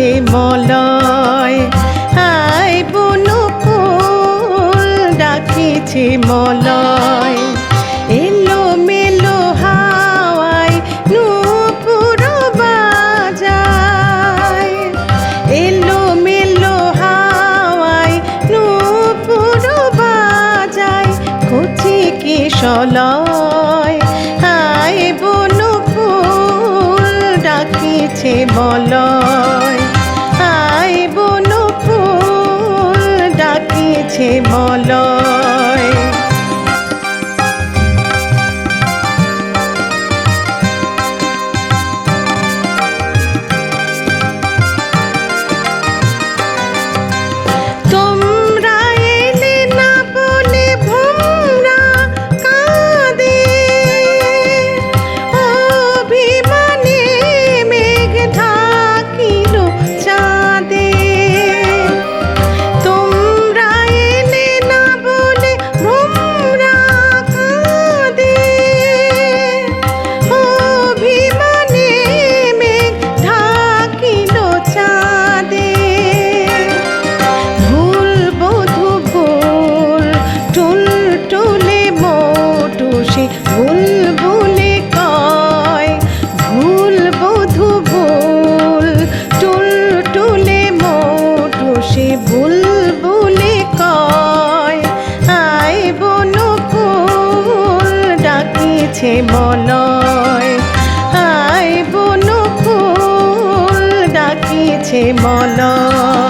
ডাকিছে মলয়। আই ফুল, ডাকিছে মলয়। এলো মেলো হাওয়ায় নূপুর বাজায়। এলো মেলো হাওয়ায় নূপুর বাজায়, কচি কিশলয়। হাই বনু ফুল, ডাকিছে মলয়। ডাকিছে মলয় মলয় আই বনু ফুল ডাকিছে মলয়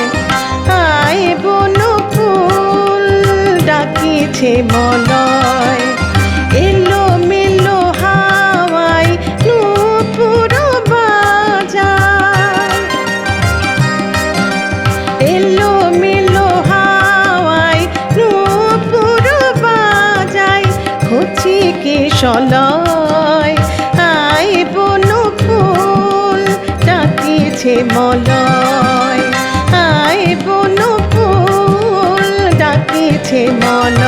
ডাকিছে মলয়। এলো মেলো হাওয়ায় নূপুর বাজায়। এলো মেলো হাওয়ায় নূপুর বাজায়। কচি কিশলয় আই বনু ফুল, ডাকিছে মলয়। আই বনু ফুল, ডাকিছে মলয়।